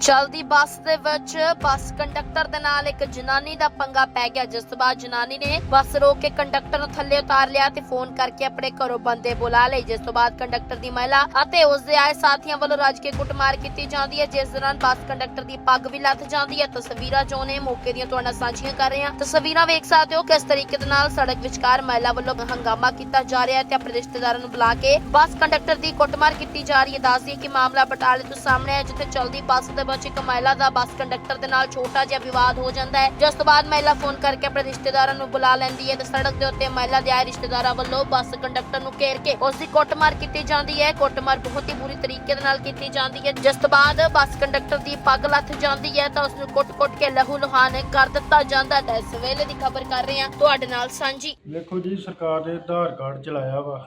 ਚਲਦੀ ਬੱਸ ਦੇ ਵਿੱਚ ਬੱਸ ਕੰਡਕਟਰ ਦੇ ਨਾਲ ਇੱਕ ਜਨਾਨੀ ਦਾ ਪੰਗਾ ਪੈ ਗਿਆ, ਜਿਸ ਤੋਂ ਬਾਅਦ ਜਨਾਨੀ ਨੇ ਬੱਸ ਰੋਕ ਕੇ ਕੰਡਕਟਰ ਨੂੰ ਥੱਲੇ ਉਤਾਰ ਲਿਆ ਤੇ ਫੋਨ ਕਰਕੇ ਆਪਣੇ ਘਰੋਂ ਬੰਦੇ ਬੁਲਾ ਲਏ, ਜਿਸ ਤੋਂ ਬਾਅਦ ਕੰਡਕਟਰ ਦੀ ਮਹਿਲਾ ਅਤੇ ਉਸ ਦੇ ਆਏ ਸਾਥੀਆਂ ਵੱਲੋਂ ਰੱਜ ਕੇ ਕੁੱਟਮਾਰ ਕੀਤੀ ਜਾਂਦੀ ਹੈ। ਜਿਸ ਦੌਰਾਨ ਬੱਸ ਕੰਡਕਟਰ ਦੀ ਪੱਗ ਵੀ ਲੱਥ ਜਾਂਦੀ ਹੈ। ਤਸਵੀਰਾਂ ਜੋ ਨੇ ਮੌਕੇ ਦੀਆਂ ਤੁਹਾਡਾ ਸਾਂਝੀਆਂ ਕਰ ਰਹੇ ਹਾਂ। ਤਸਵੀਰਾਂ ਵੇਖ ਸਕਦੇ ਹੋ ਕਿਸ ਤਰੀਕੇ ਦੇ ਨਾਲ ਸੜਕ ਵਿਚਕਾਰ ਮਹਿਲਾ ਵੱਲੋਂ ਹੰਗਾਮਾ ਕੀਤਾ ਜਾ ਰਿਹਾ ਹੈ ਤੇ ਆਪਣੇ ਰਿਸ਼ਤੇਦਾਰਾਂ ਨੂੰ ਬੁਲਾ ਕੇ ਬੱਸ ਕੰਡਕਟਰ ਦੀ ਕੁੱਟਮਾਰ ਕੀਤੀ ਜਾ ਰਹੀ ਹੈ। ਦੱਸਦੀ ਕਿ ਮਾਮਲਾ ਬਟਾਲੇ ਤੋਂ ਸਾਹਮਣੇ ਹੈ ਜਿੱਥੇ ਚਲਦੀ ਬੱਸ ਦੇ ਵਿੱਚ ਇੱਕ ਮਹਿਲਾ ਦਾ ਬੱਸ ਕੰਡਕਟਰ ਦੇ ਨਾਲ ਛੋਟਾ ਜਿਹਾ ਵਿਵਾਦ ਹੋ ਜਾਂਦਾ ਹੈ। ਜਿਸ ਤੋਂ ਬਾਅਦ ਮਹਿਲਾ ਫੋਨ ਕਰਕੇ ਆਪਣੇ ਰਿਸ਼ਤੇਦਾਰਾਂ ਨੂੰ ਬੁਲਾ ਲੈਂਦੀ ਹੈ ਤੇ ਸੜਕ ਦੇ ਉੱਤੇ ਮਹਿਲਾ ਦੇ ਆਏ ਰਿਸ਼ਤੇਦਾਰਾਂ ਵੱਲੋਂ ਬੱਸ ਕੰਡਕਟਰ ਨੂੰ ਘੇਰ ਕੇ ਉਸ ਦੀ ਕੁੱਟਮਾਰ ਕੀਤੀ ਜਾਂਦੀ ਹੈ। ਕੁੱਟਮਾਰ ਬਹੁਤ ਹੀ ਬੁਰੀ ਤਰੀਕੇ ਦੇ ਨਾਲ ਕੀਤੀ ਜਾਂਦੀ ਹੈ। ਜਿਸ ਤੋਂ ਬਾਅਦ ਬੱਸ ਕੰਡਕਟਰ ਦੀ ਪੱਗ ਲੱਥ ਜਾਂਦੀ ਹੈ ਤਾਂ ਉਸ ਨੂੰ ਕੁੱਟ-ਕੁੱਟ ਕੇ ਲਹੂ ਲੁਹਾਨ ਕਰ ਦਿੱਤਾ ਜਾਂਦਾ ਹੈ। ਇਸ ਵੇਲੇ ਦੀ ਖਬਰ ਕਰ ਰਹੇ ਹਾਂ ਤੁਹਾਡੇ ਨਾਲ ਸਾਂਝੀ। ਦੇਖੋ ਜੀ, ਸਰਕਾਰ ਨੇ ਆਧਾਰ ਕਾਰਡ ਚਲਾਇਆ ਵਾ।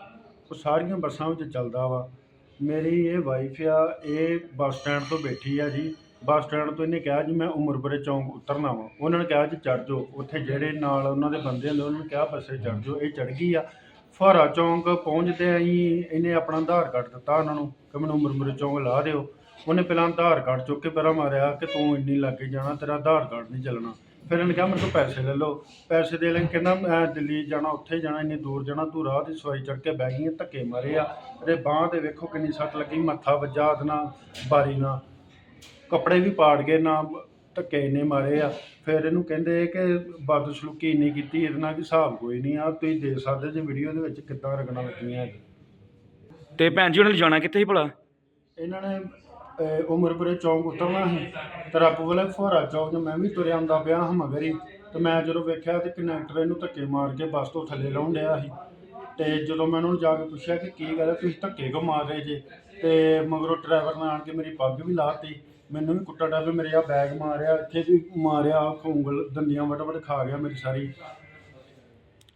ਉਹ ਸਾਰੀਆਂ ਬੱਸਾਂ ਵਿੱਚ ਚੱਲਦਾ ਵਾ। ਮੇਰੀ ਇਹ ਵਾਈਫ ਆ, ਇਹ ਬੱਸ ਸਟੈਂਡ ਤੋਂ ਬੈਠੀ ਆ ਜੀ। ਬੱਸ ਸਟੈਂਡ ਤੋਂ ਇਹਨੇ ਕਿਹਾ ਜੀ, ਮੈਂ ਉਮਰਪੁਰੇ ਚੌਂਕ ਉਤਰਨਾ ਵਾ। ਉਹਨਾਂ ਨੇ ਕਿਹਾ ਜੀ ਚੜ ਜਾਓ। ਉੱਥੇ ਜਿਹੜੇ ਨਾਲ ਉਹਨਾਂ ਦੇ ਬੰਦੇ ਹੁੰਦੇ, ਉਹਨਾਂ ਨੇ ਕਿਹਾ ਬੱਸੇ ਚੜ ਜਾਓ, ਇਹ ਚੜ ਗਈ ਆ। ਫੁਹਾਰਾ ਚੌਂਕ ਪਹੁੰਚਦੇ ਅਸੀਂ ਇਹਨੇ ਆਪਣਾ ਆਧਾਰ ਕਾਰਡ ਦਿੱਤਾ ਉਹਨਾਂ ਨੂੰ ਕਿ ਮੈਨੂੰ ਉਮਰਪੁਰੇ ਚੌਂਕ ਲਾ ਦਿਓ। ਉਹਨੇ ਪਹਿਲਾਂ ਆਧਾਰ ਕਾਰਡ ਚੁੱਕ ਕੇ ਪਹਿਲਾਂ ਮਾਰਿਆ ਕਿ ਤੂੰ ਇੰਨੀ ਲੱਗੇ ਜਾਣਾ, ਤੇਰਾ ਆਧਾਰ ਕਾਰਡ ਨਹੀਂ ਚੱਲਣਾ। ਫਿਰ ਇਹਨੇ ਕਿਹਾ ਮੇਰੇ ਤੋਂ ਪੈਸੇ ਲੈ ਲਓ। ਪੈਸੇ ਦੇ ਲੈ ਕਹਿੰਦਾ ਮੈਂ ਦਿੱਲੀ ਜਾਣਾ ਉੱਥੇ ਜਾਣਾ ਇੰਨੀ ਦੂਰ ਜਾਣਾ ਤੂੰ ਰਾਹ ਦੀ ਸਵਾਈ ਚੜ ਕੇ ਬਹਿ ਗਈ ਹੈ, ਧੱਕੇ ਮਾਰੇ ਆ। ਇਹਦੇ ਬਾਹ ਤੇ ਵੇਖੋ ਕਿੰਨੀ ਸੱਟ ਲੱਗੀ ਮੱਥਾ ਵੱਜਾ ਉਹਦੇ ਨਾਲ ਬਾਰੀ ਨਾਲ। ਕੱਪੜੇ ਵੀ ਪਾੜ ਗਏ ਨਾ ਧੱਕੇ ਇੰਨੇ ਮਾਰੇ ਆ। ਫਿਰ ਇਹਨੂੰ ਕਹਿੰਦੇ ਕਿ ਬਦਸਲੂਕੀ ਇੰਨੀ ਕੀਤੀ ਇਹਦੇ ਨਾਲ ਵੀ ਹਿਸਾਬ ਕੋਈ ਨਹੀਂ ਆ। ਤੁਸੀਂ ਦੇਖ ਸਕਦੇ ਜੇ ਵੀਡੀਓ ਦੇ ਵਿੱਚ ਕਿੱਦਾਂ ਰਗਣਾ ਲੱਗੀਆਂ ਇਹ। ਤੇ ਭੈਣ ਜੀ ਉਹਨਾਂ ਨੇ ਜਾਣਾ ਕਿੱਥੇ ਸੀ ਭਲਾ? ਇਹਨਾਂ ਨੇ ਅਹ, ਉਮਰਪੁਰੇ ਚੌਂਕ ਉਤਰਨਾ ਸੀ ਤੇ ਰੱਬ ਵਾਲੇ ਫੁਹਾਰਾ ਚੌਂਕ 'ਚ ਮੈਂ ਵੀ ਤੁਰਿਆ ਆਉਂਦਾ ਪਿਆ ਹਾਂ ਮਗਰ ਹੀ। ਤੇ ਮੈਂ ਜਦੋਂ ਵੇਖਿਆ ਤੇ ਕਨੈਕਟਰ ਇਹਨੂੰ ਧੱਕੇ ਮਾਰ ਕੇ ਬੱਸ ਤੋਂ ਥੱਲੇ ਲਾਉਣ ਡਿਆ ਸੀ। ਤੇ ਜਦੋਂ ਮੈਂ ਉਹਨਾਂ ਨੂੰ ਜਾ ਕੇ ਪੁੱਛਿਆ ਕਿ ਕੀ ਗੱਲ ਹੈ ਤੁਸੀਂ ਧੱਕੇ ਕਿਉਂ ਮਾਰ ਰਹੇ ਜੇ? ਤੇ ਮਗਰੋਂ ਡਰਾਈਵਰ ਨੇ ਆਣ ਕੇ ਮੇਰੀ ਪੱਗ ਵੀ ਲਾਤੀ ਮੈਨੂੰ ਵੀ ਕੁੱਟਾ ਡਾਬੇ ਮੇਰੇ ਆ ਬੈਗ ਮਾਰਿਆ ਇੱਥੇ ਵੀ ਮਾਰਿਆ ਉਂਗਲ ਦੰਦੀਆਂ ਵਟ ਵਟ ਖਾ ਗਿਆ ਮੇਰੀ ਸਾਰੀ।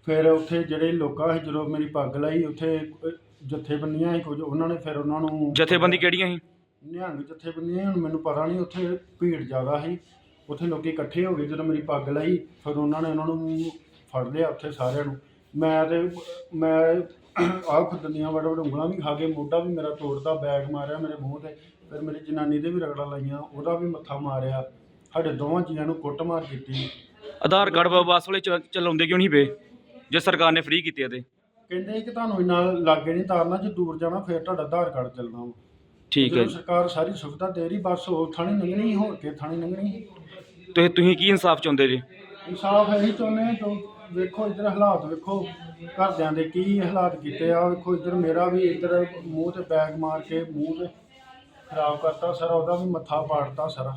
ਫਿਰ ਉੱਥੇ ਜਿਹੜੇ ਲੋਕਾਂ ਸੀ ਜਦੋਂ ਮੇਰੀ ਪੱਗ ਲਾਈ ਉੱਥੇ ਜਥੇਬੰਦੀਆਂ ਸੀ ਕੁਝ ਉਹਨਾਂ ਨੇ ਫਿਰ ਉਹਨਾਂ ਨੂੰ ਜਥੇਬੰਦੀ ਕਿਹੜੀਆਂ ਸੀ? ਨਿਹੰਗ ਜਥੇਬੰਦੀਆਂ ਹੁਣ ਮੈਨੂੰ ਪਤਾ ਨਹੀਂ ਉੱਥੇ ਭੀੜ ਜ਼ਿਆਦਾ ਸੀ। ਉੱਥੇ ਲੋਕੀ ਇਕੱਠੇ ਹੋ ਗਏ ਜਦੋਂ ਮੇਰੀ ਪੱਗ ਲਾਈ ਫਿਰ ਉਹਨਾਂ ਨੇ ਉਹਨਾਂ ਨੂੰ ਫੜ ਲਿਆ ਉੱਥੇ ਸਾਰਿਆਂ ਨੂੰ। ਮੈਂ ਤੇ ਮੈਂ ਆਹ ਖੁਦਨੀਆਂ ਵੜ ਵੜ ਉਂਗਲਾਂ ਵੀ ਖਾ ਕੇ ਮੋਢਾ ਵੀ ਮੇਰਾ ਤੋੜਦਾ ਬੈਗ ਮਾਰਿਆ ਮੇਰੇ ਮੂੰਹ ਤੇ। ਫਿਰ ਮੇਰੀ ਜਨਾਨੀ ਦੇ ਵੀ ਰਗੜਾ ਲਾਈਆਂ ਉਹਦਾ ਵੀ ਮੱਥਾ ਮਾਰਿਆ। ਸਾਡੇ ਦੋਵਾਂ ਜੀਆਂ ਨੂੰ ਕੁੱਟਮਾਰ ਕੀਤੀ। ਆਧਾਰ ਕਾਰਡ ਬੱਸ ਵਾਲੇ ਚ- ਚਲਾਉਂਦੇ ਕਿਉਂ ਨਹੀਂ ਪਏ? ਜੇ ਸਰਕਾਰ ਨੇ ਫ੍ਰੀ ਕੀਤੇ ਆ ਤੇ। ਕਹਿੰਦੇ ਕਿ ਤੁਹਾਨੂੰ ਇੰਨਾ ਲਾਗੇ ਨਹੀਂ ਤਾਰਨਾ ਜੇ ਦੂਰ ਜਾਣਾ ਫਿਰ ਤੁਹਾਡਾ ਆਧਾਰ ਕਾਰਡ ਚੱਲਣਾ ਵਾ। ਠੀਕ ਹੈ ਜਦੋਂ ਜੀ। ਸਰਕਾਰ ਸਾਰੀ ਸੁਵਿਧਾ ਦੇ ਰਹੀ ਬੱਸ ਹੋਰ ਥਾਣੀ ਲੰਘਣੀ ਸੀ, ਹੋਰ ਕੇ ਥਾਣੀ ਲੰਘਣੀ ਸੀ। ਤੇ ਤੁਸੀਂ ਕੀ ਇਨਸਾਫ ਚਾਹੁੰਦੇ ਜੀ? ਇਨਸਾਫ ਇਹੀ ਚਾਹੁੰਦੇ ਹਾਂ ਜੋ ਵੇਖੋ ਇੱਧਰ ਹਾਲਾਤ ਵੇਖੋ ਘਰਦਿਆਂ ਦੇ ਕੀ ਹਾਲਾਤ ਕੀਤੇ ਆ ਵੇਖੋ ਇੱਧਰ ਮੇਰਾ ਵੀ ਇੱਧਰ ਮੂੰਹ ਤੇ ਬੈਗ ਮਾਰ ਕੇ ਮੂੰਹ ਤੇ ਖਰਾਬ ਕਰਤਾ ਸਾਰਾ ਉਹਦਾ ਵੀ ਮੱਥਾ ਪਾੜਤਾ ਸਾਰਾ।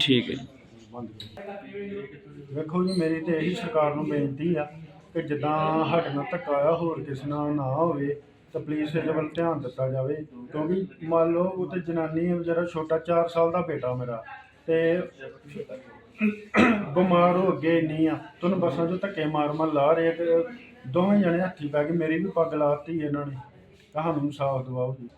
ਠੀਕ ਹੈ ਜੀ। ਵੇਖੋ ਜੀ ਮੇਰੀ ਤੇ ਇਹੀ ਸਰਕਾਰ ਨੂੰ ਬੇਨਤੀ ਆ ਕਿ ਜਿੱਦਾਂ ਸਾਡੇ ਨਾਲ ਧੱਕਾ ਆ ਹੋਰ ਕਿਸੇ ਨਾਲ ਨਾ ਹੋਵੇ ਤਾਂ ਪਲੀਜ਼ ਇਹਦੇ ਵੱਲ ਧਿਆਨ ਦਿੱਤਾ ਜਾਵੇ, ਕਿਉਂਕਿ ਮੰਨ ਲਓ ਉਹ ਤੇ ਜਨਾਨੀ ਹੈ, ਵਿਚਾਰਾ ਛੋਟਾ 4 ਸਾਲ ਦਾ ਬੇਟਾ ਮੇਰਾ, ਤੇ ਬਿਮਾਰ ਹੋ ਅੱਗੇ ਇੰਨੀ ਆ, ਤੁਹਾਨੂੰ ਬੱਸਾਂ 'ਚੋਂ ਧੱਕੇ ਮਾਰ ਮਾਰ ਲਾ ਰਹੇ ਤੇ ਦੋਵੇਂ ਜਣੇ ਹੱਥੀ ਪੈ ਕੇ ਮੇਰੀ ਵੀ ਪੱਗ ਲਾਤੀ ਇਹਨਾਂ ਨੇ ਕਹਾਣੀ ਇਨਸਾਫ ਦਿਵਾਓ ਜੀ।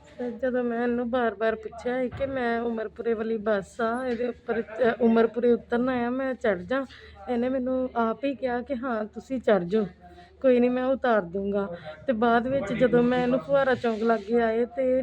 ਜਦੋਂ ਮੈਂ ਇਹਨੂੰ ਬਾਰ-ਬਾਰ ਪੁੱਛਿਆ ਸੀ ਕਿ ਮੈਂ ਉਮਰਪੁਰੇ ਵਾਲੀ ਬੱਸ ਆ, ਇਹਦੇ ਉੱਪਰ ਚ- ਉਮਰਪੁਰੇ ਉਤਰਨਾ ਆ ਮੈਂ ਚੜ ਜਾ, ਇਹਨੇ ਮੈਨੂੰ ਆਪ ਹੀ ਕਿਹਾ ਕਿ ਹਾਂ, ਤੁਸੀਂ ਚੜ ਜਾਓ। ਕੋਈ ਨਹੀਂ ਮੈਂ ਉਤਾਰ ਦੂੰਗਾ। ਤੇ ਬਾਅਦ ਵਿੱਚ ਜਦੋਂ ਮੈਂ ਇਹਨੂੰ ਫੁਹਾਰਾ ਚੌਂਕ ਲਾਗੇ ਆਏ ਤੇ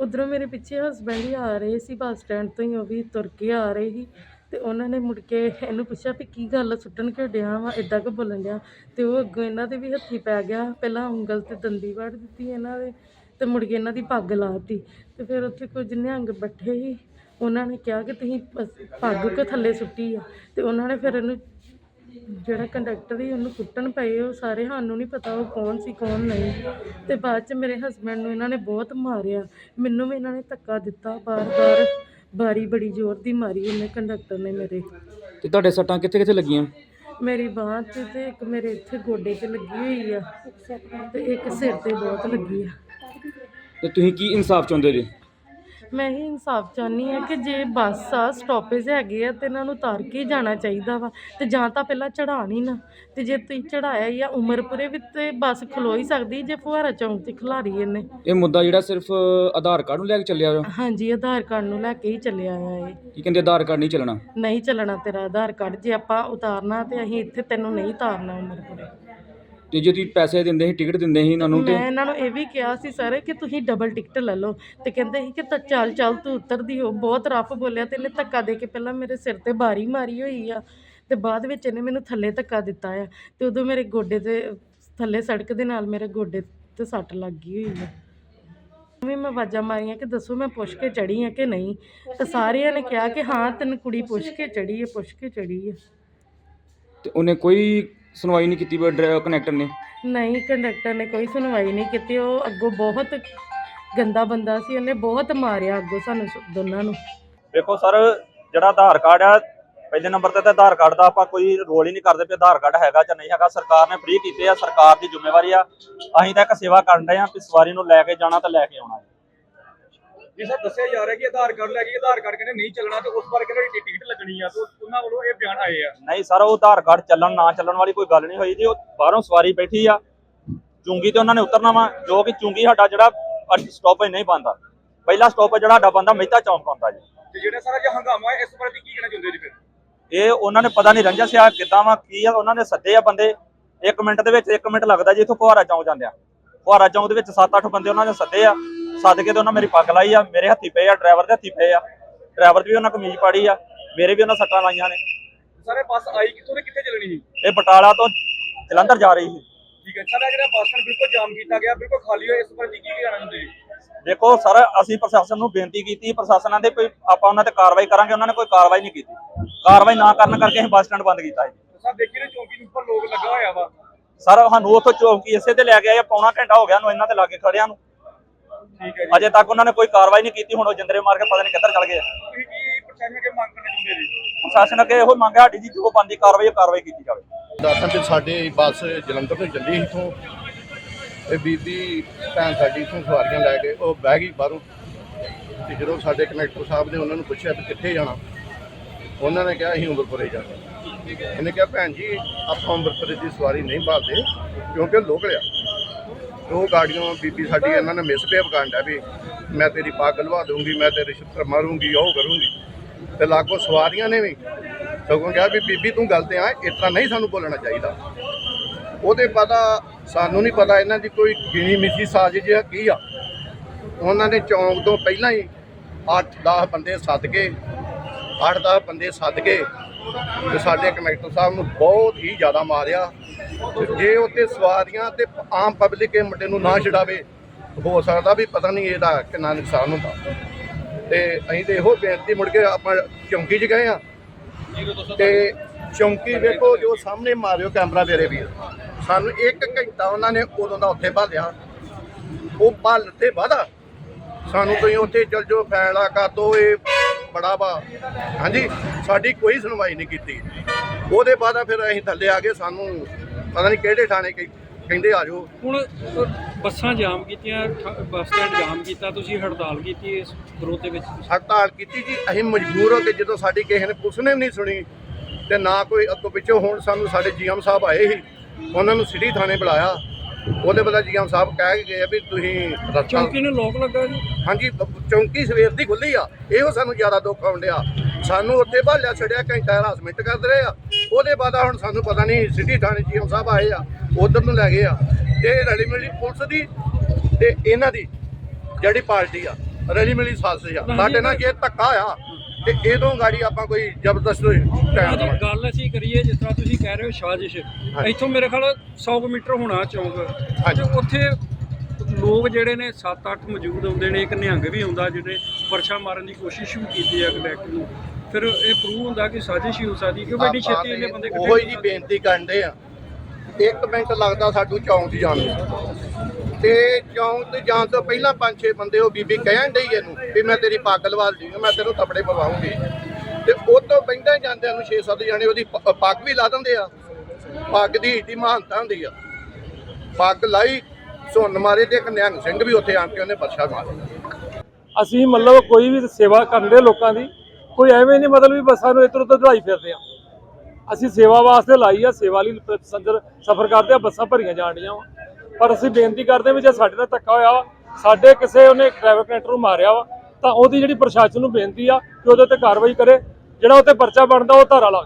ਉਧਰੋਂ ਮੇਰੇ ਪਿੱਛੇ ਹਸਬੈਂਡ ਹੀ ਆ ਰਹੇ ਸੀ ਬੱਸ ਸਟੈਂਡ ਤੋਂ ਹੀ ਉਹ ਵੀ ਤੁਰ ਕੇ ਆ ਰਹੇ ਸੀ। ਤੇ ਉਹਨਾਂ ਨੇ ਮੁੜ ਕੇ ਇਹਨੂੰ ਪੁੱਛਿਆ ਵੀ ਕੀ ਗੱਲ ਸੁੱਟਣ ਕਿਉਂ ਡਿਆ ਵਾ ਇਦਾਂ ਕਿ ਬੋਲਣ ਡਿਆ? ਤੇ ਉਹ ਅੱਗੋਂ ਇਹਨਾਂ ਦੇ ਵੀ ਹੱਥੀ ਪੈ ਗਿਆ, ਪਹਿਲਾਂ ਉਂਗਲ ਤੇ ਦੰਦੀ ਵੜ ਦਿੱਤੀ ਇਹਨਾਂ ਦੇ, ਤੇ ਮੁੜ ਕੇ ਇਹਨਾਂ ਦੀ ਪੱਗ ਲਾਤੀ ਤੇ ਫਿਰ ਉੱਥੇ ਕੁਝ ਨਿਹੰਗ ਬੈਠੇ ਸੀ, ਉਹਨਾਂ ਨੇ ਕਿਹਾ ਕਿ ਤੁਸੀਂ ਬਸ ਪੱਗ ਕਿਉਂ ਥੱਲੇ ਸੁੱਟੀ ਆ? ਤੇ ਉਹਨਾਂ ਨੇ ਫਿਰ ਇਹਨੂੰ ਜਿਹੜਾ ਕੰਡਕਟਰ ਸੀ ਉਹਨੂੰ ਕੁੱਟਣ ਪਏ ਉਹ ਸਾਰੇ ਸਾਨੂੰ ਨਹੀਂ ਪਤਾ ਉਹ ਕੌਣ ਸੀ ਕੌਣ ਨਹੀਂ। ਤੇ ਬਾਅਦ ਚ ਮੇਰੇ ਹਸਬੰਡ ਨੂੰ ਇਹਨਾਂ ਨੇ ਬਹੁਤ ਮਾਰਿਆ। ਮੈਨੂੰ ਵੀ ਇਹਨਾਂ ਨੇ ਧੱਕਾ ਦਿੱਤਾ ਬਾਰ-ਬਾਰ ਬਾਰੀ ਬੜੀ ਜ਼ੋਰ ਦੀ ਮਾਰੀ ਉਹਨੇ ਕੰਡਕਟਰ ਨੇ ਮੇਰੇ। ਤੇ ਤੁਹਾਡੇ ਸੱਟਾਂ ਕਿੱਥੇ ਕਿੱਥੇ ਲੱਗੀਆਂ? ਮੇਰੀ ਬਾਂਹ 'ਚ ਤੇ ਇੱਕ ਮੇਰੇ ਇੱਥੇ ਗੋਡੇ 'ਤੇ ਲੱਗੀ ਹੋਈ ਆ। ਤੇ ਇੱਕ ਸਿਰ ਤੇ ਬਹੁਤ ਲੱਗੀ ਆ। ਤੇ ਤੁਸੀਂ ਕੀ ਇਨਸਾਫ ਚਾਹੁੰਦੇ ਜੀ? ਮੈਂ ਹੀ ਇਨਸਾਫ ਚਾਹੁੰਦੀ ਹਾਂ ਕਿ ਜੇ ਬੱਸ ਆ ਸਟਾਪੇਜ ਹੈਗੇ ਆ ਤੇ ਇਹਨਾਂ ਨੂੰ ਉਤਾਰ ਕੇ ਹੀ ਜਾਣਾ ਚਾਹੀਦਾ ਵਾ ਤੇ ਜਾਂ ਤਾਂ ਪਹਿਲਾਂ ਚੜ੍ਹਾਉਣ ਹੀ ਨਾ। ਤੇ ਜੇ ਤੁਸੀਂ ਚੜਾਇਆ ਜਾਂ ਉਮਰਪੁਰੇ ਵਿੱਚ ਤੇ ਬੱਸ ਖਲੋ ਹੀ ਸਕਦੀ ਜੇ ਫੁਹਾਰਾ ਚੌਂਕ 'ਚ ਖਿਲਾਰੀ ਇਹਨੇ। ਇਹ ਮੁੱਦਾ ਜਿਹੜਾ ਸਿਰਫ ਆਧਾਰ ਕਾਰਡ ਨੂੰ ਲੈ ਕੇ ਚੱਲਿਆ ਵਾ? ਹਾਂਜੀ ਆਧਾਰ ਕਾਰਡ ਨੂੰ ਲੈ ਕੇ ਹੀ ਚੱਲਿਆ ਆ ਇਹ। ਕੀ ਕਹਿੰਦੇ ਆਧਾਰ ਕਾਰਡ ਨਹੀਂ ਚੱਲਣਾ? ਨਹੀਂ ਚੱਲਣਾ ਤੇਰਾ ਆਧਾਰ ਕਾਰਡ ਜੇ ਆਪਾਂ ਉਤਾਰਨਾ ਤੇ ਅਸੀਂ ਇੱਥੇ ਤੈਨੂੰ ਨਹੀਂ ਉਤਾਰਨਾ ਉਮਰਪੁਰੇ। ਤੇ ਜੇ ਤੁਸੀਂ ਪੈਸੇ ਦਿੰਦੇ ਸੀ ਟਿਕਟ ਦਿੰਦੇ ਸੀ ਇਹਨਾਂ ਨੂੰ ਤੇ ਮੈਂ ਇਹਨਾਂ ਨੂੰ ਇਹ ਵੀ ਕਿਹਾ ਸੀ ਸਰ ਕਿ ਤੁਸੀਂ ਡਬਲ ਟਿਕਟ ਲੈ ਲਓ ਤੇ ਕਹਿੰਦੇ ਸੀ ਕਿ ਤਾਂ ਚੱਲ ਚੱਲ ਤੂੰ ਉਤਰਦੀ ਹੋ। ਬਹੁਤ ਰਫ ਬੋਲਿਆ ਤੇ ਇਹਨੇ ਧੱਕਾ ਦੇ ਕੇ ਪਹਿਲਾਂ ਮੇਰੇ ਸਿਰ ਤੇ ਬਾਰੀ ਮਾਰੀ ਹੋਈ ਆ ਤੇ ਬਾਅਦ ਵਿੱਚ ਇਹਨੇ ਮੈਨੂੰ ਥੱਲੇ ਧੱਕਾ ਦਿੱਤਾ ਆ ਤੇ ਉਦੋਂ ਮੇਰੇ ਗੋਡੇ ਤੇ ਥੱਲੇ ਸੜਕ ਦੇ ਨਾਲ ਮੇਰੇ ਗੋਡੇ ਤੇ ਸੱਟ ਲੱਗ ਗਈ ਹੋਈ ਆ। ਵੀ ਮੈਂ ਆਵਾਜ਼ਾਂ ਮਾਰੀਆਂ ਕਿ ਦੱਸੋ ਮੈਂ ਪੁੱਛ ਕੇ ਚੜੀ ਆ ਕਿ ਨਹੀਂ? ਤੇ ਸਾਰਿਆਂ ਨੇ ਕਿਹਾ ਕਿ ਹਾਂ ਤੈਨੂੰ ਕੁੜੀ ਪੁੱਛ ਕੇ ਚੜੀ ਹੈ ਪੁੱਛ ਕੇ ਚੜੀ ਹੈ ਤੇ ਉਹਨੇ ਕੋਈ ਸੁਣਵਾਈ ਨਹੀਂ ਕੀਤੀ ਕਨੈਕਟਰ ਨੇ? ਨਹੀਂ ਕੰਡਕਟਰ ਨੇ ਕੋਈ ਸੁਣਵਾਈ ਨਹੀਂ ਕੀਤੀ। ਉਹ ਅੱਗੋਂ ਬਹੁਤ ਗੰਦਾ ਬੰਦਾ ਸੀ। ਉਹਨੇ ਬਹੁਤ ਮਾਰਿਆ ਅੱਗੋਂ ਸਾਨੂੰ ਸ- ਦੋਨਾਂ ਨੂੰ। ਵੇਖੋ ਸਰ ਜਿਹੜਾ ਆਧਾਰ ਕਾਰਡ ਆ ਪਹਿਲੇ ਨੰਬਰ ਤੇ ਤਾਂ ਆਧਾਰ ਕਾਰਡ ਦਾ ਆਪਾਂ ਕੋਈ ਰੋਲ ਹੀ ਨਹੀਂ ਕਰਦੇ ਵੀ ਆਧਾਰ ਕਾਰਡ ਹੈਗਾ ਜਾਂ ਨਹੀਂ ਹੈਗਾ। ਸਰਕਾਰ ਨੇ ਫ੍ਰੀ ਕੀਤੇ ਆ ਸਰਕਾਰ ਦੀ ਜ਼ਿੰਮੇਵਾਰੀ ਆ। ਅਸੀਂ ਤਾਂ ਇੱਕ ਸੇਵਾ ਕਰਨ ਰਹੇ ਆ ਕਿ ਸਵਾਰੀ ਨੂੰ ਲੈ ਕੇ ਜਾਣਾ ਤਾਂ ਲੈ ਕੇ ਆਉਣਾ ਜੀ ਸਰ ਦੱਸਿਆ ਜਾ ਰਿਹਾ ਕਿ ਆਧਾਰ ਕਾਰਡ ਲੈ ਕੇ ਆਧਾਰ ਕਾਰਡ ਕਹਿੰਦੇ ਨਹੀਂ ਚੱਲਣਾ ਤੇ ਉਸ ਬਾਰੇ ਕਹਿੰਦੇ ਟਿਕਟ ਲੱਗਣੀ ਆ ਤੇ ਉਹਨਾਂ ਵੱਲੋਂ ਇਹ ਬਿਆਨ ਆਏ ਆ। ਨਹੀਂ ਸਰ ਉਹ ਆਧਾਰ ਕਾਰਡ ਚੱਲਣ ਨਾ ਚੱਲਣ ਵਾਲੀ ਕੋਈ ਗੱਲ ਨਹੀਂ ਹੋਈ ਜੀ। ਉਹ ਬਾਹਰੋਂ ਸਵਾਰੀ ਬੈਠੀ ਆ। ਚੁੰਗੀ ਤੇ ਉਹਨਾਂ ਨੇ ਉਤਰਨਾ ਵਾ ਜੋ ਕਿ ਚੁੰਗੀ ਸਾਡਾ ਜਿਹੜਾ ਸਟਾਪੇਜ ਨਹੀਂ ਬੰਦਾ। ਪਹਿਲਾ ਸਟਾਪੇਜ ਜਿਹੜਾ ਸਾਡਾ ਬੰਦਾ ਮਹਿਤਾ ਚੌਂਕ ਬੰਦਾ ਜੀ। ਤੇ ਜਿਹੜਾ ਸਾਰਾ ਜਿਹਾ ਹੰਗਾਮਾ ਹੈ ਇਸ ਬਾਰੇ ਕੀ ਕਹਿਣਾ ਚਾਹੁੰਦੇ ਜੀ ਫਿਰ? ਇਹ ਉਹਨਾਂ ਨੇ ਪਤਾ ਨਹੀਂ ਰੰਜਸ ਆ ਕਿੱਦਾਂ ਵਾ ਕੀ ਆ ਉਹਨਾਂ ਨੇ ਸੱਦੇ ਆ ਬੰਦੇ। 1 ਮਿੰਟ ਦੇ ਵਿੱਚ 1 ਮਿੰਟ ਲੱਗਦਾ ਜੀ ਇੱਥੋਂ ਫੁਹਾਰਾ ਚੌਂਕ ਜਾਂਦੇ ਆ ਫੁਹਾਰਾ ਚੌਂਕ ਦੇ ਵਿੱਚ 7-8 ਬੰਦੇ ਉਹਨਾਂ ਨੇ ਸੱਦੇ ਆ ਸੱਦ ਕੇ ਤੇ ਉਹਨਾਂ ਮੇਰੀ ਪੱਗ ਲਾਈ ਆ ਮੇਰੇ ਹੱਥੀ ਪਏ ਆ ਡਰਾਈਵਰ ਦੇ ਹੱਥੀ ਪਏ ਆ। ਡਰਾਈਵਰ ਦੀ ਵੀ ਉਹਨਾਂ ਕਮੀਜ਼ ਪਾੜੀ ਆ ਮੇਰੇ ਵੀ ਉਹਨਾਂ ਸੱਟਾਂ ਲਾਈਆਂ ਨੇ। ਸਾਰੇ ਬੱਸ ਆਈ ਕਿੱਥੋਂ ਤੇ ਕਿੱਥੇ ਚੱਲਣੀ ਸੀ? ਇਹ ਬਟਾਲਾ ਤੋਂ ਜਲੰਧਰ ਜਾ ਰਹੀ ਸੀ। ਠੀਕ ਹੈ ਸਾਰਾ ਜਿਹੜਾ ਬੱਸ ਸਟੈਂਡ ਬਿਲਕੁਲ ਜਾਮ ਕੀਤਾ ਗਿਆ ਬਿਲਕੁਲ ਖਾਲੀ ਹੋਇਆ ਇਸ ਤੁਸੀਂ ਕੀ ਕਹਿਣਾ ਚਾਹੁੰਦੇ ਜੀ ਦੇਖੋ ਸਰ ਅਸੀਂ ਪ੍ਰਸ਼ਾਸਨ ਨੂੰ ਬੇਨਤੀ ਕੀਤੀ ਪ੍ਰਸ਼ਾਸਨਾਂ ਦੇ ਕੋਈ ਆਪਾਂ ਉਹਨਾਂ ਤੇ ਕਾਰਵਾਈ ਕਰਾਂਗੇ ਉਹਨਾਂ ਨੇ ਕੋਈ ਕਾਰਵਾਈ ਨਹੀਂ ਕੀਤੀ। ਕਾਰਵਾਈ ਨਾ ਕਰਨ ਕਰਕੇ ਅਸੀਂ ਬੱਸ ਸਟੈਂਡ ਬੰਦ ਕੀਤਾ ਜੀ। ਸਰ ਦੇਖੀ ਨੇ ਚੌਂਕੀ ਦੇ ਉੱਪਰ ਲੋਕ ਲੱਗਾ ਹੋਇਆ ਵਾ। ਸਰ ਸਾਨੂੰ ਉੱਥੋਂ ਚੌਂਕੀ ਇਸੇ ਤੇ ਲੈ ਕੇ ਆਏ ਪੌਣਾ ਘੰਟਾ ਹੋ ਗਿਆ ਨੂੰ ਇਹਨਾਂ ਤੇ ਲਾਗੇ ਖੜਿਆਂ ਨੂੰ। ਠੀਕ ਹੈ ਜੀ। ਅਜੇ ਤੱਕ ਉਹਨਾਂ ਨੇ ਕੋਈ ਕਾਰਵਾਈ ਨਹੀਂ ਕੀਤੀ ਹੁਣ ਉਹ ਜਿੰਦਰੇ ਮਾਰ ਕੇ ਪਤਾ ਨਹੀਂ ਕਿੱਧਰ ਚਲ ਗਏ। ਤੁਸੀਂ ਕੀ ਪ੍ਰਸ਼ਾਸਨ ਅੱਗੇ ਮੰਗ ਕਰਨਾ ਚਾਹੁੰਦੇ ਜੀ? ਪ੍ਰਸ਼ਾਸਨ ਅੱਗੇ ਇਹੋ ਮੰਗ ਹੈ ਸਾਡੀ ਜੀ ਜੋ ਬੰਦੀ ਕਾਰਵਾਈ ਉਹ ਕਾਰਵਾਈ ਕੀਤੀ ਜਾਵੇ। ਦੱਸਣ ਤੇ ਸਾਡੇ ਬੱਸ ਜਲੰਧਰ ਤੋਂ ਚੱਲੀ ਇਥੋਂ। ਇਹ ਬੀਬੀ ਭੈਣ ਸਾਡੀ ਇਥੋਂ ਸਵਾਰੀਆਂ ਲੈ ਕੇ ਉਹ ਬਹਿ ਗਈ ਬਾਹਰੋਂ। ਤੇ ਜਦੋਂ ਸਾਡੇ ਕਨੈਕਟਰ ਸਾਹਿਬ ਨੇ ਉਹਨਾਂ ਨੂੰ ਪੁੱਛਿਆ ਵੀ ਕਿੱਥੇ ਜਾਣਾ ਉਹਨਾਂ ਨੇ ਕਿਹਾ ਅਸੀਂ ਉਮਰਪੁਰੇ ਜਾਣਾ। ਇਹਨੇ ਕਿਹਾ, ਭੈਣ ਜੀ, ਆਪਾਂ ਉਮਰਪੁਰੇ ਦੀ ਸਵਾਰੀ ਨਹੀਂ ਭਾਲਦੇ, ਕਿਉਂਕਿ ਲੋਕਲ ਆ। ਤੇ ਉਹ ਗਾੜੀਆਂ, ਬੀਬੀ ਸਾਡੀ ਇਹਨਾਂ ਨੇ ਮਿਸਬਿਹੇਵ ਕਰਨ ਡਿਆ ਵੀ ਮੈਂ ਤੇਰੀ ਪੱਗ ਲਵਾ ਦੂੰਗੀ ਮੈਂ ਤੇਰੀ ਛਿੱਤਰ ਮਾਰੂੰਗੀ, ਉਹ ਕਰੂੰਗੀ। ਤੇ ਲਾਗੋ ਸਵਾਰੀਆਂ ਨੇ ਵੀ ਸਗੋਂ ਕਿਹਾ ਵੀ, ਬੀਬੀ, ਤੂੰ ਗਲਤ ਆ ਇਸ ਨਹੀਂ ਸਾਨੂੰ ਬੋਲਣਾ ਚਾਹੀਦਾ। ਉਹਦੇ ਪਤਾ ਸਾਨੂੰ ਨਹੀਂ ਪਤਾ ਇਹਨਾਂ ਦੀ ਕੋਈ ਗਿਣੀ ਮਿੱਥੀ ਸਾਜ਼ਿਸ਼ ਆ ਕੀ ਆ। ਉਹਨਾਂ ਨੇ ਚੌਂਕ ਤੋਂ ਪਹਿਲਾਂ ਹੀ 8-10 ਬੰਦੇ ਸੱਦ ਕੇ 8-10 ਬੰਦੇ ਸੱਦ ਕੇ ਤੇ ਸਾਡੇ ਕਨੈਕਟਰ ਸਾਹਿਬ ਨੂੰ ਬਹੁਤ ਹੀ ਜ਼ਿਆਦਾ ਮਾਰਿਆ। ਤੇ ਜੇ ਉੱਤੇ ਸਵਾਰੀਆਂ ਤੇ ਆਮ ਪਬਲਿਕ ਇਹ ਮੁੰਡੇ ਨੂੰ ਨਾ ਛਡਾਵੇ, ਹੋ ਸਕਦਾ ਵੀ ਪਤਾ ਨਹੀਂ ਇਹਦਾ ਕਿੰਨਾ ਨੁਕਸਾਨ ਹੁੰਦਾ। ਤੇ ਅਸੀਂ ਤੇ ਇਹੋ ਬੇਨਤੀ ਮੁੜ ਕੇ ਆਪਾਂ ਚੌਂਕੀ 'ਚ ਗਏ ਆ ਤੇ ਚੌਂਕੀ ਵੇਖੋ ਜੋ ਸਾਹਮਣੇ ਮਾਰਿਓ ਕੈਮਰਾ ਮੇਰੇ ਵੀਰ। ਸਾਨੂੰ 1 ਘੰਟਾ ਉਹਨਾਂ ਨੇ ਉਦੋਂ ਦਾ ਉੱਥੇ ਭਾਲਿਆ। ਉਹ ਭੱਲ ਤੇ ਵਾਦਾ ਸਾਨੂੰ ਤੁਸੀਂ ਉੱਥੇ ਚਲ ਜਾਓ, ਫੈਸਲਾ ਕਰ ਦੋ, ਇਹ ਬੜਾ ਵਾ। ਹਾਂਜੀ ਸਾਡੀ ਕੋਈ ਸੁਣਵਾਈ ਨਹੀਂ ਕੀਤੀ। ਉਹਦੇ ਬਾਅਦ ਫਿਰ ਅਸੀਂ ਥੱਲੇ ਆ ਗਏ ਸਾਨੂੰ ਪਤਾ ਨਹੀਂ ਕਿਹੜੇ ਥਾਣੇ ਕਹਿ- ਕਹਿੰਦੇ ਆ ਜਾਓ। ਹੁਣ ਬੱਸਾਂ ਜਾਮ ਕੀਤੀਆਂ ਠ- ਬੱਸ ਸਟੈਂਡ ਜਾਮ ਕੀਤਾ ਤੁਸੀਂ ਹੜਤਾਲ ਕੀਤੀ ਇਸ ਵਿਰੋਧ ਦੇ ਵਿੱਚ? ਹੜਤਾਲ ਕੀਤੀ ਜੀ ਅਸੀਂ ਮਜਬੂਰ ਹੋ ਕੇ ਜਦੋਂ ਸਾਡੀ ਕਿਸੇ ਨੇ ਪੁਲਿਸ ਨੇ ਵੀ ਨਹੀਂ ਸੁਣੀ ਤੇ ਨਾ ਕੋਈ ਅੱਗੋਂ ਪਿੱਛੋਂ ਹੁਣ ਸਾਨੂੰ ਸਾਡੇ ਜੀਐਮ ਸਾਹਿਬ ਆਏ ਸੀ ਉਹਨਾਂ ਨੂੰ ਸਿਟੀ ਥਾਣੇ ਬੁਲਾਇਆ। ਉਹਦੇ ਬਦਲੇ ਜੀਐਮ ਸਾਹਿਬ ਕਹਿ ਕੇ ਗਏ ਆ ਵੀ ਤੁਸੀਂ ਰਸਤਾ ਚੌਂਕੀ ਨੂੰ ਲੋਕ ਲੱਗਾ ਜੀ। ਹਾਂਜੀ ਚੌਂਕੀ ਸਵੇਰ ਦੀ ਖੁੱਲੀ ਆ। ਇਹੋ ਸਾਨੂੰ ਜ਼ਿਆਦਾ ਦੁੱਖ ਆਉਂਦਿਆ ਸਾਨੂੰ ਉੱਥੇ ਭਾਲਿਆ ਛੜਿਆ ਘੰਟਾ ਹਰਾਸਮੈਂਟ ਕਰਦੇ ਰਹੇ ਆ। ਉਹਦੇ ਬਾਅਦ ਹੁਣ ਸਾਨੂੰ ਪਤਾ ਨਹੀਂ ਸਿਟੀ ਥਾਣੇ ਜੀਐਮ ਸਾਹਿਬ ਆਏ ਆ ਉਧਰ ਨੂੰ ਲੈ ਗਏ ਆ। ਤੇ ਰਲੀ ਮਿਲੀ ਪੁਲਿਸ ਦੀ ਤੇ ਇਹਨਾਂ ਦੀ ਜਿਹੜੀ ਪਾਰਟੀ ਆ ਰਲੀ ਮਿਲੀ ਸਾਜ਼ਿਸ਼ ਆ। ਸਾਡੇ ਨਾਲ ਜੇ ਧੱਕਾ ਆ ਤੇ ਇਹਦੋਂ ਗਾੜੀ ਆਪਾਂ ਕੋਈ ਜ਼ਬਰਦਸਤ ਟਾਈਮ ਜੀ ਗੱਲ ਅਸੀਂ ਕਰੀਏ ਜਿਸ ਤਰ੍ਹਾਂ ਤੁਸੀਂ ਕਹਿ ਰਹੇ ਹੋ ਸਾਜ਼ਿਸ਼। ਇੱਥੋਂ ਮੇਰੇ ਖਿਆਲ 100 ਕੁ ਮੀਟਰ ਹੋਣਾ ਚੌਂਕ। ਹਾਂਜੀ। ਤੇ ਉੱਥੇ ਲੋਕ ਜਿਹੜੇ ਨੇ 7-8 ਮੌਜੂਦ ਹੁੰਦੇ ਨੇ ਇੱਕ ਨਿਹੰਗ ਵੀ ਹੁੰਦਾ ਜਿਹਨੇ ਪਰਛਾ ਮਾਰਨ ਦੀ ਕੋਸ਼ਿਸ਼ ਵੀ ਕੀਤੀ ਹੈ ਕਨੈਕਟ ਨੂੰ। ਫਿਰ ਇਹ ਪ੍ਰੂਵ ਹੁੰਦਾ ਕਿ ਸਾਜ਼ਿਸ਼ ਹੀ ਹੋ ਸਕਦੀ ਕਿਉਂਕਿ ਐਡੀ ਛੇਤੀ ਇਹਨੇ ਬੰਦੇ ਉਹੀ ਜੀ। ਬੇਨਤੀ ਕਰਦੇ ਆ। ਇੱਕ ਮਿੰਟ ਲੱਗਦਾ ਸਾਨੂੰ ਚੌਂਕ 'ਚ ਜਾਣ ਨੂੰ। ਤੇ ਚੌਂਕ ਤੇ ਜਾਣ ਤੋਂ ਪਹਿਲਾਂ ਪੰਜ ਛੇ ਬੰਦੇ ਉਹ ਬੀਬੀ ਕਹਿਣ ਡਈ ਇਹਨੂੰ ਵੀ ਮੈਂ ਤੇਰੀ ਪੱਗ ਲਵਾ ਲਈ ਮੈਂ ਤੈਨੂੰ ਥੱਪੜੇ ਪਵਾਉਂਗੀ। ਤੇ ਉਹ ਤੋਂ ਬੈਂਦਾ ਜਾਂਦਿਆਂ ਨੂੰ 6-7 ਜਾਣੇ, ਉਹਦੀ ਪ- ਪੱਗ ਵੀ ਲਾ ਦਿੰਦੇ ਆ। ਪੱਗ ਦੀ ਏਡੀ ਮਹਾਨਤਾ ਹੁੰਦੀ ਆ। ਪੱਗ ਲਾਈ ਸੁਣ ਮਾਰੇ ਤੇ ਇੱਕ ਨਿਹੰਗ ਸਿੰਘ ਵੀ ਉੱਥੇ ਆਣ ਕੇ ਉਹਨੇ ਪਰਛਾ ਮਾਰਿਆ ਅਸੀਂ ਮਤਲਬ ਕੋਈ ਵੀ ਸੇਵਾ ਕਰਨ ਦੇ ਲੋਕਾਂ ਦੀ, ਕੋਈ ਐਵੇਂ ਨਹੀਂ ਮਤਲਬ ਵੀ ਬੱਸਾਂ ਨੂੰ ਇੱਧਰ ਉੱਧਰ ਦੜਾਈ ਫਿਰਦੇ ਆ। ਅਸੀਂ ਸੇਵਾ ਵਾਸਤੇ ਲਾਈ ਆ, ਸੇਵਾ ਲਈ ਸੰਦਰ ਸਫ਼ਰ ਕਰਦੇ ਆ, ਬੱਸਾਂ ਭਰੀਆਂ ਜਾਣੀਆਂ ਵਾ। ਪਰ ਅਸੀਂ ਬੇਨਤੀ ਕਰਦੇ ਹਾਂ ਵੀ ਜੇ ਸਾਡੇ ਨਾਲ ਧੱਕਾ ਹੋਇਆ ਵਾ, ਸਾਡੇ ਕਿਸੇ ਉਹਨੇ ਡਰਾਈਵਰ ਕਨੈਕਟਰ ਨੂੰ ਮਾਰਿਆ ਵਾ, ਤਾਂ ਉਹਦੀ ਜਿਹੜੀ ਪ੍ਰਸ਼ਾਸਨ ਨੂੰ ਬੇਨਤੀ ਆ ਕਿ ਉਹਦੇ ਤੇ ਕਾਰਵਾਈ ਕਰੇ, ਜਿਹੜਾ ਉੱਤੇ ਪਰਚਾ ਬਣਦਾ ਉਹ ਧਾਰਾ ਲਾ